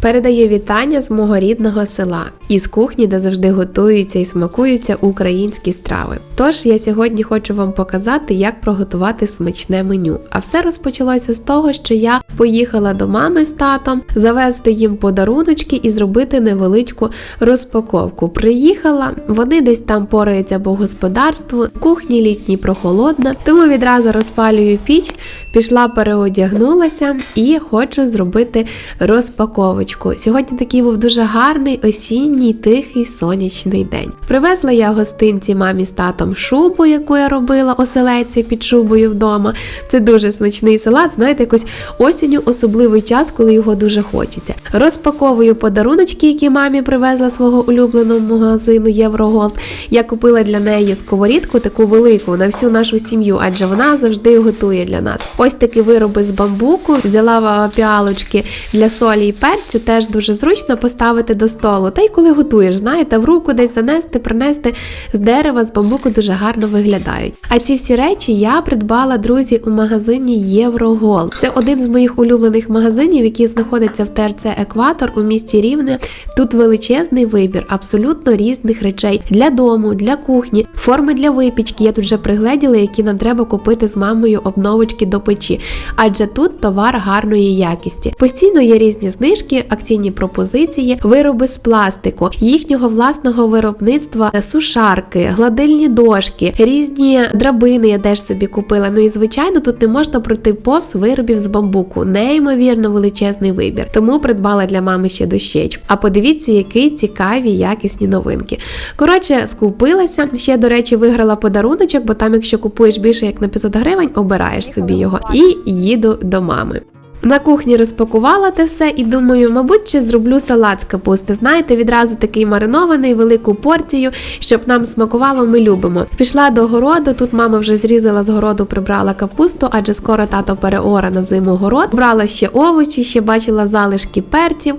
Передаю вітання з мого рідного села із кухні, де завжди готуються і смакуються українські страви. Тож я сьогодні хочу вам показати, як приготувати смачне меню. А все розпочалося з того, що я поїхала до мами з татом завезти їм подаруночки і зробити невеличку розпаковку. Приїхала, вони десь там пораються по господарству, кухні літній прохолодна, тому відразу розпалюю піч, пішла переодягнулася і хочу зробити розпаковочку. Сьогодні такий був дуже гарний осінній тихий сонячний день. Привезла я гостинці мамі з татом шубу, яку я робила оселедці під шубою вдома. Це дуже смачний салат. Знаєте, якось осінню особливий час, коли його дуже хочеться. Розпаковую подаруночки, які мамі привезла свого улюбленого магазину Євроголд. Я купила для неї сковорідку, таку велику на всю нашу сім'ю, адже вона завжди готує для нас. Ось такі вироби з бамбуку. Взяла піалочки для солі і перцю, теж дуже зручно поставити до столу. Та й коли готуєш, знаєте, в руку десь занести, принести з дерева, з бамбуку дуже гарно виглядають. А ці всі речі я придбала, друзі, у магазині Єврогол. Це один з моїх улюблених магазинів, який знаходиться в ТРЦ Екватор у місті Рівне. Тут величезний вибір абсолютно різних речей для дому, для кухні, форми для випічки. Я тут вже пригледіла, які нам треба купити з мамою обновочки до печі, адже тут товар гарної якісті. Постійно є різні знижки, акційні пропозиції, вироби з пластику, їхнього власного виробництва, сушарки, гладильні дошки, різні драбини я теж собі купила. Ну і звичайно, тут не можна пройти повз виробів з бамбуку. Неймовірно величезний вибір. Тому придбала для мами ще дощечку. А подивіться, які цікаві якісні новинки. Коротше, скупилася. Ще, до речі, виграла подаруночок, бо там, якщо купуєш більше як на 500 гривень, обираєш собі його і їду до мами. На кухні розпакувала те все і думаю, мабуть, ще зроблю салат з капусти. Знаєте, відразу такий маринований, велику порцію, щоб нам смакувало, ми любимо. Пішла до городу. Тут мама вже зрізала з городу, прибрала капусту, адже скоро тато переора на зиму город. Брала ще овочі, ще бачила залишки перців.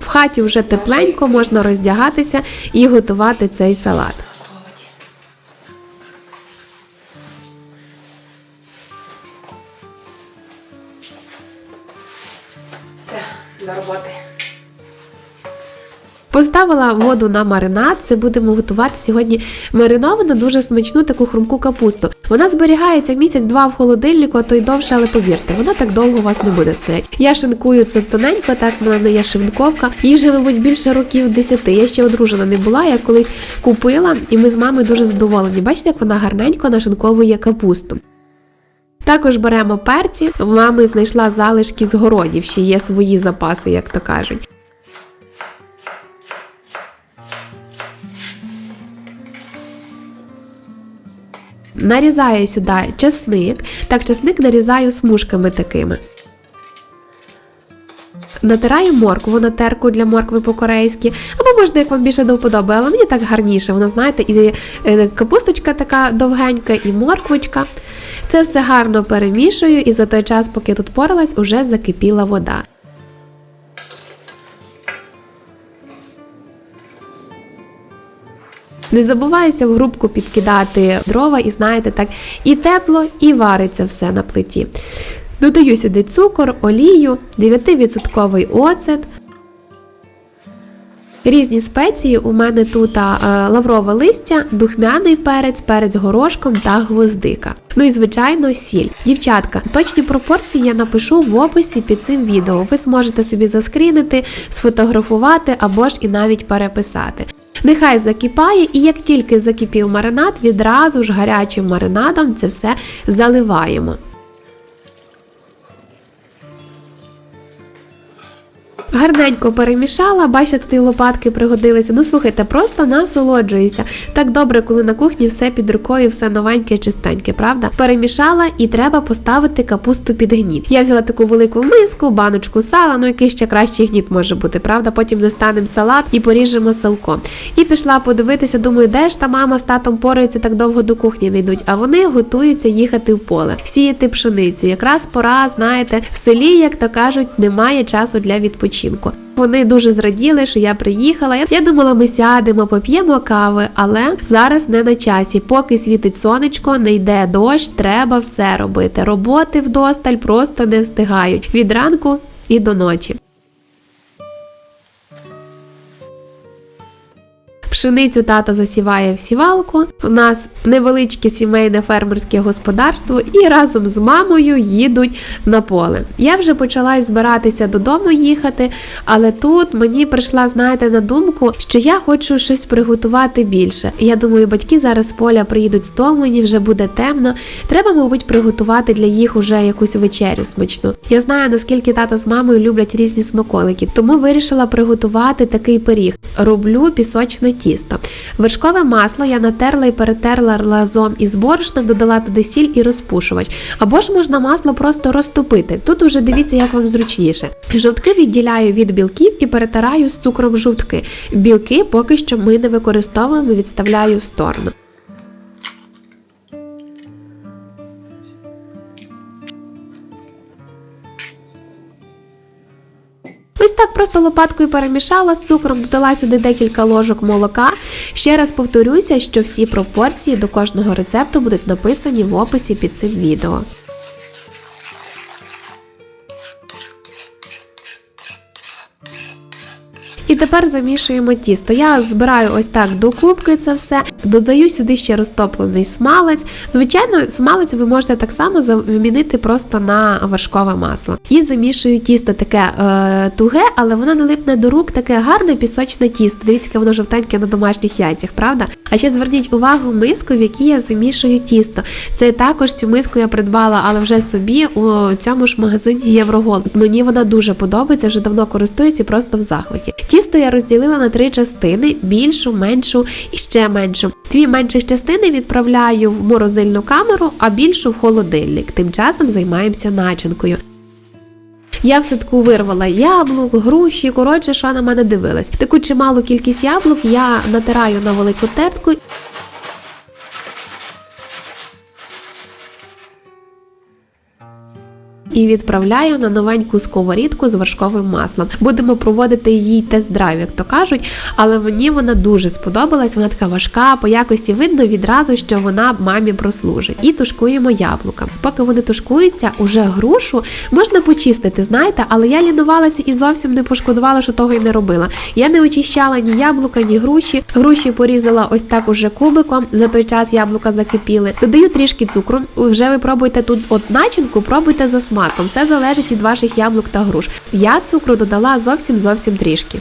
В хаті вже тепленько, можна роздягатися і готувати цей салат. Поставила воду на маринад. Це будемо готувати сьогодні мариновану, дуже смачну таку хрумку капусту. Вона зберігається місяць-два в холодильнику, а то й довше, але повірте, вона так довго у вас не буде стояти. Я шинкую тоненько, так в мене є шинковка. Їй вже, мабуть, більше років 10. Я ще одружена не була. Я колись купила, і ми з мамою дуже задоволені. Бачите, як вона гарненько нашинковує капусту. Також беремо перці. Мами знайшла залишки з городів, ще є свої запаси, як то кажуть. Нарізаю сюди чесник. Так, чесник нарізаю смужками такими. Натираю моркву на терку для моркви по-корейськи, або можна, як вам більше до вподоби, але мені так гарніше. Воно, знаєте, і е, капусточка така довгенька, і морквочка. Це все гарно перемішую, і за той час, поки тут поралась, уже закипіла вода. Не забувайся в грубку підкидати дрова, і знаєте, так і тепло, і вариться все на плиті. Додаю сюди цукор, олію, 9% оцет. Різні спеції у мене тут е, лаврове листя, духмяний перець, перець горошком та гвоздика. Ну і звичайно, сіль. Дівчатка, точні пропорції я напишу в описі під цим відео. Ви зможете собі заскрінити, сфотографувати або ж і навіть переписати. Нехай закипає, і як тільки закипів маринад, відразу ж гарячим маринадом це все заливаємо. Гарненько перемішала, бачите, тут і лопатки пригодилися. Ну слухайте, просто насолоджуюся. Так добре, коли на кухні все під рукою, все новеньке, чистеньке, правда? Перемішала і треба поставити капусту під гніт. Я взяла таку велику миску, баночку сала, ну який ще кращий гніт може бути, правда? Потім достанемо салат і поріжемо салко. І пішла подивитися, думаю, де ж та мама з татом пораються так довго до кухні не йдуть. А вони готуються їхати в поле, сіяти пшеницю. Якраз пора, знаєте, в селі, як то кажуть, немає часу для відпочинку. Вони дуже зраділи, що я приїхала. Я думала, ми сядемо, поп'ємо кави, але зараз не на часі. Поки світить сонечко, не йде дощ, треба все робити. Роботи вдосталь просто не встигають від ранку і до ночі. Пшеницю тато засіває в сівалку. У нас невеличке сімейне фермерське господарство, і разом з мамою їдуть на поле. Я вже почала збиратися додому їхати, але тут мені прийшла, знаєте, на думку, що я хочу щось приготувати більше. Я думаю, батьки зараз з поля приїдуть стомлені, вже буде темно. Треба, мабуть, приготувати для їх уже якусь вечерю смачну. Я знаю, наскільки тато з мамою люблять різні смаколики, тому вирішила приготувати такий пиріг. Роблю пісочне тісто. Вершкове масло я натерла і перетерла разом із борошном, додала туди сіль і розпушувач. Або ж можна масло просто розтопити. Тут уже дивіться, як вам зручніше. Жовтки відділяю від білків і перетираю з цукром жовтки. Білки поки що ми не використовуємо, відставляю в сторону. Так просто лопаткою перемішала з цукром, додала сюди декілька ложок молока. Ще раз повторюся, що всі пропорції до кожного рецепту будуть написані в описі під цим відео. І тепер замішуємо тісто. Я збираю ось так до кубки це все, додаю сюди ще розтоплений смалець. Звичайно, смалець ви можете так само замінити просто на вершкове масло. І замішую тісто таке е, туге, але воно не липне до рук, таке гарне пісочне тісто. Дивіться, яке воно жовтеньке на домашніх яйцях, правда? А ще зверніть увагу миску, в якій я замішую тісто. Це також цю миску я придбала, але вже собі у цьому ж магазині Євроголд. Мені вона дуже подобається, вже давно користуюсь і просто в захваті. Тісто я розділила на три частини: більшу, меншу і ще меншу. Дві менших частини відправляю в морозильну камеру, а більшу в холодильник. Тим часом займаємося начинкою. Я в садку вирвала яблук, груші, коротше, що на мене дивилась. Таку чималу кількість яблук я натираю на велику тертку і відправляю на новеньку сковорідку з вершковим маслом. Будемо проводити її тест-драйв, як то кажуть, але мені вона дуже сподобалась. Вона така важка, по якості видно відразу, що вона мамі прослужить. І тушкуємо яблука. Поки вони тушкуються, уже грушу можна почистити, знаєте, але я лінувалася і зовсім не пошкодувала, що того й не робила. Я не очищала ні яблука, ні груші. Груші порізала ось так уже кубиком. За той час яблука закипіли. Додаю трішки цукру. Вже ви пробуйте тут от начинку, пробуйте за смаком. Все залежить від ваших яблук та груш. Я цукру додала зовсім зовсім трішки.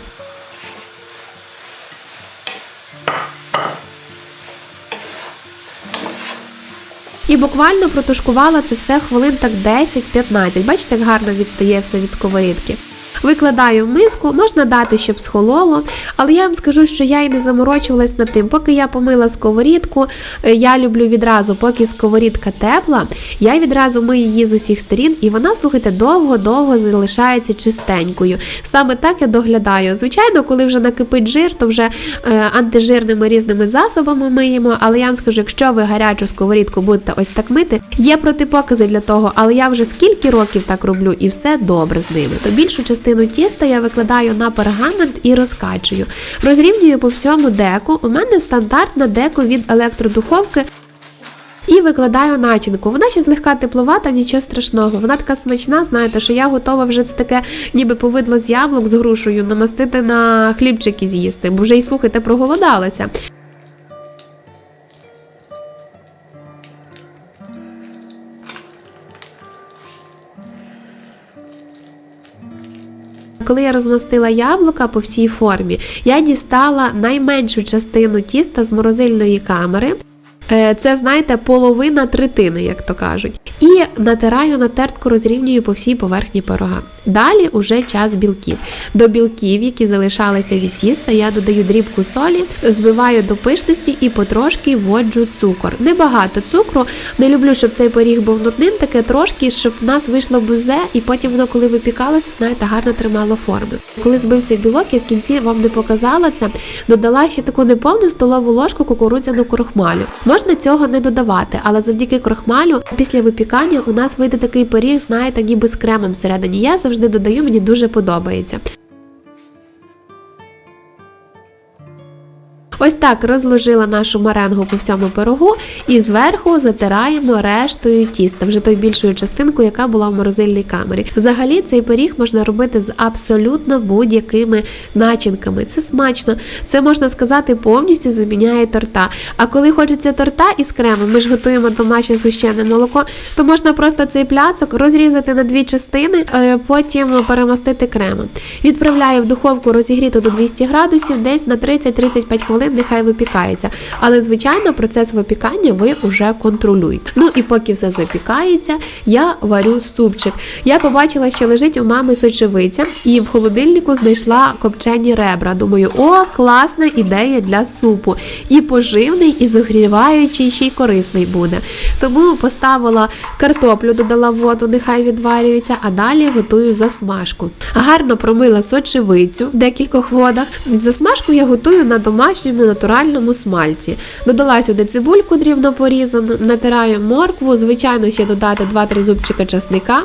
І буквально протушкувала це все хвилин так 10-15. Бачите, як гарно відстає все від сковорідки. Викладаю в миску, можна дати, щоб схололо, але я вам скажу, що я і не заморочувалась над тим. Поки я помила сковорідку, е, я люблю відразу, поки сковорідка тепла, я відразу мию її з усіх сторін, і вона, слухайте, довго-довго залишається чистенькою. Саме так я доглядаю. Звичайно, коли вже накипить жир, то вже е, антижирними різними засобами миємо. Але я вам скажу, якщо ви гарячу сковорідку будете ось так мити, є протипокази для того, але я вже скільки років так роблю, і все добре з ними. То більшу частину тіста я викладаю на пергамент і розкачую. Розрівнюю по всьому деку. У мене стандартна деко від електродуховки. І викладаю начинку. Вона ще злегка тепловата, нічого страшного. Вона така смачна, знаєте, що я готова вже це таке, ніби повидло з яблук з грушею, намастити на хлібчики з'їсти, бо вже й слухайте, проголодалася. Коли я розмастила яблука по всій формі, я дістала найменшу частину тіста з морозильної камери. Е, Це, знаєте, половина третини, як то кажуть. І натираю на тертку, розрівнюю по всій поверхні пирога. Далі уже час білків. До білків, які залишалися від тіста, я додаю дрібку солі, збиваю до пишності і потрошки вводжу цукор. Небагато цукру. Не люблю, щоб цей пиріг був нудним, таке трошки, щоб в нас вийшло бузе, і потім воно, коли випікалося, знаєте, гарно тримало форми. Коли збився білок, я в кінці вам не показала це, додала ще таку неповну столову ложку кукурудзяну крохмалю. Можна цього не додавати, але завдяки крохмалю після випікання у нас вийде такий пиріг, знаєте, ніби з кремом всередині. Я завжди додаю, мені дуже подобається. Ось так розложила нашу маренгу по всьому пирогу і зверху затираємо рештою тіста, вже тою більшою частинкою, яка була в морозильній камері. Взагалі цей пиріг можна робити з абсолютно будь-якими начинками. Це смачно, це можна сказати повністю заміняє торта. А коли хочеться торта із кремом, ми ж готуємо домашнє згущене молоко, то можна просто цей пляцок розрізати на дві частини, е, потім перемастити кремом. Відправляю в духовку розігріту до 200 градусів, десь на 30-35 хвилин нехай випікається. Але звичайно, процес випікання ви вже контролюєте. Ну і поки все запікається, я варю супчик. Я побачила, що лежить у мами сочевиця, і в холодильнику знайшла копчені ребра. Думаю, о, класна ідея для супу. І поживний, і зогріваючий, ще й корисний буде. Тому поставила картоплю, додала воду, нехай відварюється, а далі готую засмажку. Гарно промила сочевицю в декількох водах. Засмажку я готую на домашньому натуральному смальці. Додала сюди цибульку дрібно порізану, натираю моркву, звичайно, ще додати 2-3 зубчика часника.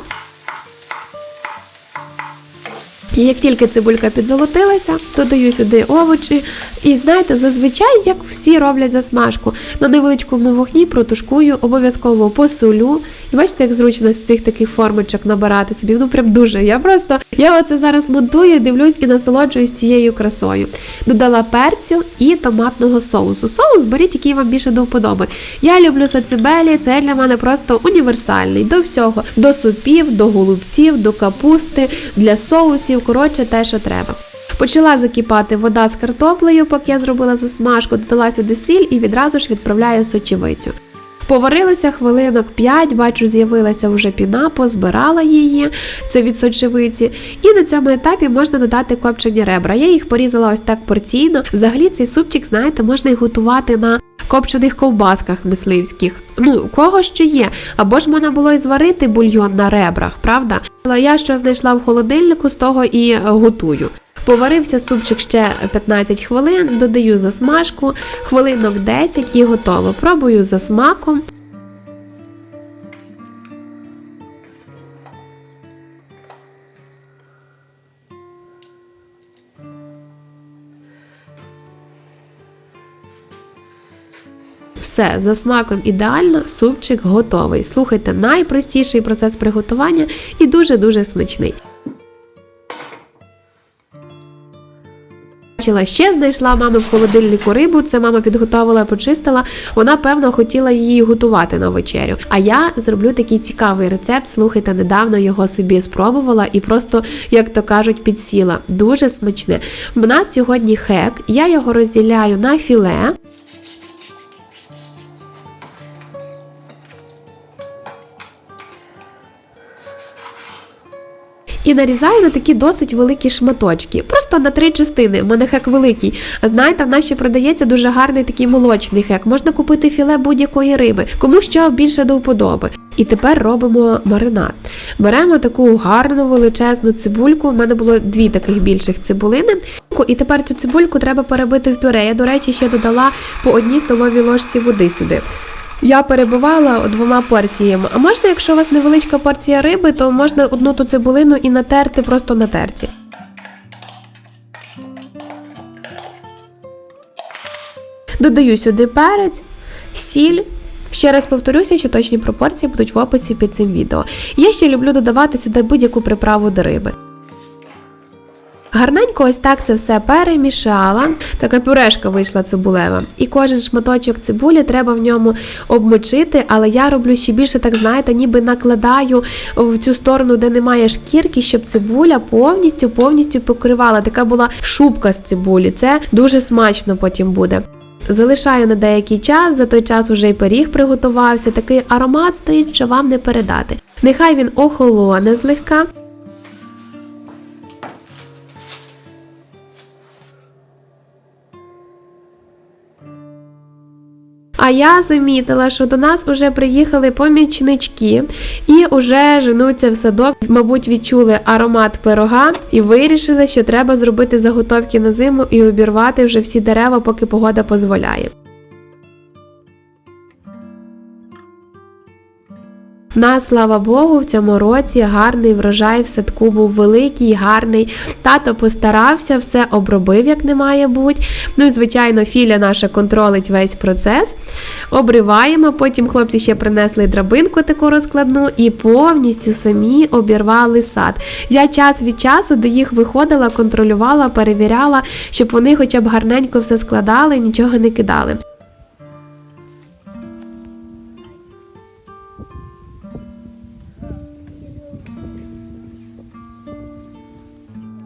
І як тільки цибулька підзолотилася, додаю сюди овочі. І знаєте, зазвичай, як всі роблять засмажку, на невеличкому вогні протушкую, обов'язково посолю. І бачите, як зручно з цих таких формочок набирати собі. Ну прям дуже. Я просто я оце зараз монтую, дивлюсь і насолоджуюсь цією красою. Додала перцю і томатного соусу. Соус беріть, який вам більше до вподоби. Я люблю сацибелі, це для мене просто універсальний до всього: до супів, до голубців, до капусти, для соусів. Коротше, те, що треба. Почала закипати вода з картоплею, поки я зробила засмажку, додала сюди сіль і відразу ж відправляю сочевицю. Поварилося хвилинок 5, бачу, з'явилася вже піна, позбирала її, це від сочевиці. І на цьому етапі можна додати копчені ребра. Я їх порізала ось так порційно. Взагалі цей супчик, знаєте, можна і готувати на копчених ковбасках мисливських. Ну, кого що є. Або ж можна було і зварити бульйон на ребрах, правда? Але я що знайшла в холодильнику, з того і готую. Поварився супчик ще 15 хвилин, додаю засмажку, хвилинок 10 і готово. Пробую за смаком. Все, за смаком ідеально, супчик готовий. Слухайте, найпростіший процес приготування і дуже-дуже смачний. Бачила, ще знайшла мами в холодильнику рибу. Це мама підготовила, почистила. Вона, певно, хотіла її готувати на вечерю. А я зроблю такий цікавий рецепт. Слухайте, недавно його собі спробувала і просто, як то кажуть, підсіла. Дуже смачне. У нас сьогодні хек, я його розділяю на філе. Нарізаю на такі досить великі шматочки. Просто на три частини. У мене хек великий. Знаєте, в нас ще продається дуже гарний такий молочний хек. Можна купити філе будь-якої риби, кому що більше до вподоби. І тепер робимо маринад. Беремо таку гарну величезну цибульку. У мене було дві таких більших цибулини. І тепер цю цибульку треба перебити в пюре. Я, до речі, ще додала по одній столовій ложці води сюди. Я перебивала двома порціями. А можна, якщо у вас невеличка порція риби, то можна одну ту цибулину і натерти просто на терці. Додаю сюди перець, сіль. Ще раз повторюся, що точні пропорції будуть в описі під цим відео. Я ще люблю додавати сюди будь-яку приправу до риби. Гарненько ось так це все перемішала. Така пюрешка вийшла цибулева. І кожен шматочок цибулі треба в ньому обмочити, але я роблю ще більше, так знаєте, ніби накладаю в цю сторону, де немає шкірки, щоб цибуля повністю повністю покривала. Така була шубка з цибулі. Це дуже смачно потім буде. Залишаю на деякий час, за той час уже й пиріг приготувався. Такий аромат стоїть, що вам не передати. Нехай він охолоне злегка. А я замітила, що до нас вже приїхали помічнички і вже женуться в садок. Мабуть, відчули аромат пирога і вирішили, що треба зробити заготовки на зиму і обірвати вже всі дерева, поки погода дозволяє. На слава Богу, в цьому році гарний врожай в садку був великий, гарний. Тато постарався, все обробив, як не має бути. Ну і звичайно, філя наша контролить весь процес. Обриваємо. Потім хлопці ще принесли драбинку таку розкладну і повністю самі обірвали сад. Я час від часу до їх виходила, контролювала, перевіряла, щоб вони хоча б гарненько все складали, нічого не кидали.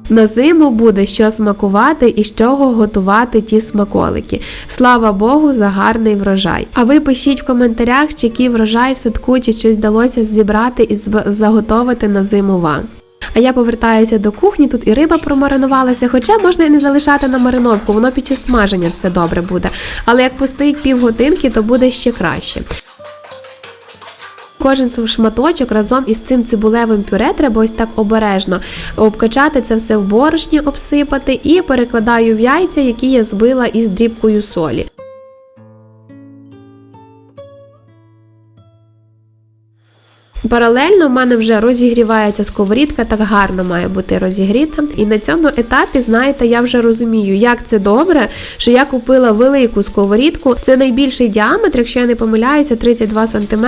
На зиму буде що смакувати і з чого готувати ті смаколики. Слава Богу, за гарний врожай. А ви пишіть в коментарях, чи який врожай в садку, чи щось вдалося зібрати і заготовити на зиму вам. А я повертаюся до кухні, тут і риба промаринувалася, хоча можна і не залишати на мариновку, воно під час смаження все добре буде. Але як постоїть півгодинки, то буде ще краще. Кожен шматочок разом із цим цибулевим пюре треба ось так обережно обкачати це все в борошні, обсипати і перекладаю в яйця, які я збила із дрібкою солі. Паралельно в мене вже розігрівається сковорідка, так гарно має бути розігріта. І на цьому етапі, знаєте, я вже розумію, як це добре, що я купила велику сковорідку. Це найбільший діаметр, якщо я не помиляюся, 32 см.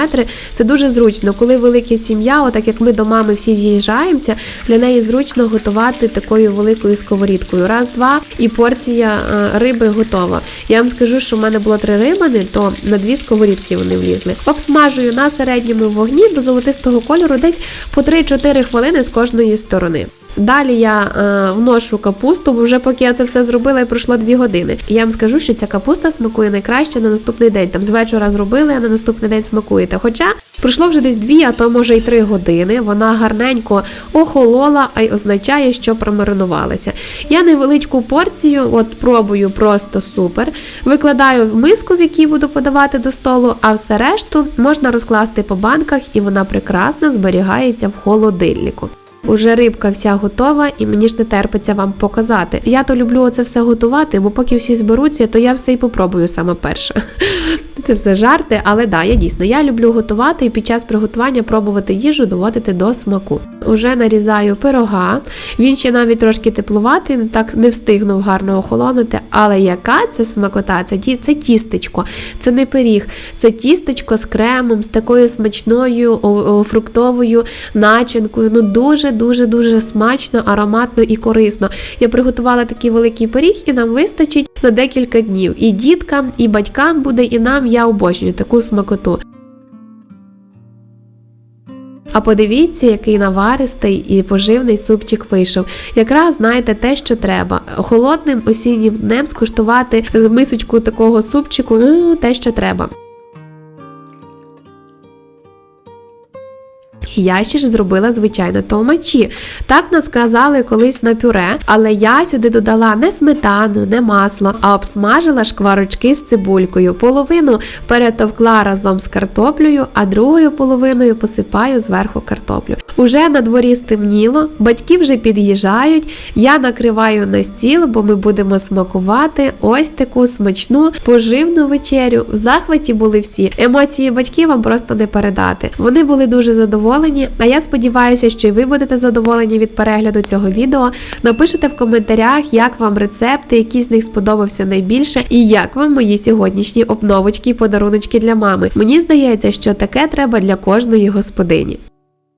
Це дуже зручно. Коли велика сім'я, отак як ми до мами всі з'їжджаємося, для неї зручно готувати такою великою сковорідкою. Раз, два, і порція е, риби готова. Я вам скажу, що в мене було три рибини, то на дві сковорідки вони влізли. Обсмажую на середньому вогні до золотистого кольору десь по 3-4 хвилини з кожної сторони. Далі я е, вношу капусту, бо вже поки я це все зробила, і пройшло 2 години. І я вам скажу, що ця капуста смакує найкраще на наступний день. Там з вечора зробили, а на наступний день смакуєте. Хоча пройшло вже десь 2, а то може й 3 години. Вона гарненько охолола, а й означає, що промаринувалася. Я невеличку порцію, от пробую просто супер. Викладаю в миску, в якій буду подавати до столу, а все решту можна розкласти по банках, і вона прекрасно зберігається в холодильнику. Уже рибка вся готова, і мені ж не терпиться вам показати. Я то люблю оце все готувати, бо поки всі зберуться, то я все і попробую саме перше. Це все жарти, але да, я дійсно я люблю готувати і під час приготування пробувати їжу доводити до смаку. Уже нарізаю пирога. Він ще навіть трошки теплуватий, не так не встигнув гарно охолонути. Але яка це смакота? Це ті- це тістечко, це не пиріг, це тістечко з кремом, з такою смачною фруктовою начинкою. Ну дуже, дуже, дуже смачно, ароматно і корисно. Я приготувала такий великий пиріг, і нам вистачить на декілька днів. І діткам, і батькам буде, і нам я обожнюю таку смакоту. А подивіться, який наваристий і поживний супчик вийшов. Якраз знаєте те, що треба. Холодним осіннім днем скуштувати мисочку такого супчику, ну, те, що треба. Я ще ж зробила звичайно толмачі. Так нас казали колись на пюре, але я сюди додала не сметану, не масло, а обсмажила шкварочки з цибулькою. Половину перетовкла разом з картоплею, а другою половиною посипаю зверху картоплю. Уже на дворі стемніло, батьки вже під'їжджають. Я накриваю на стіл, бо ми будемо смакувати ось таку смачну поживну вечерю. В захваті були всі. Емоції батьків вам просто не передати. Вони були дуже задоволені. А я сподіваюся, що і ви будете задоволені від перегляду цього відео. Напишите в коментарях, як вам рецепти, який з них сподобався найбільше, і як вам мої сьогоднішні обновочки і подаруночки для мами. Мені здається, що таке треба для кожної господині.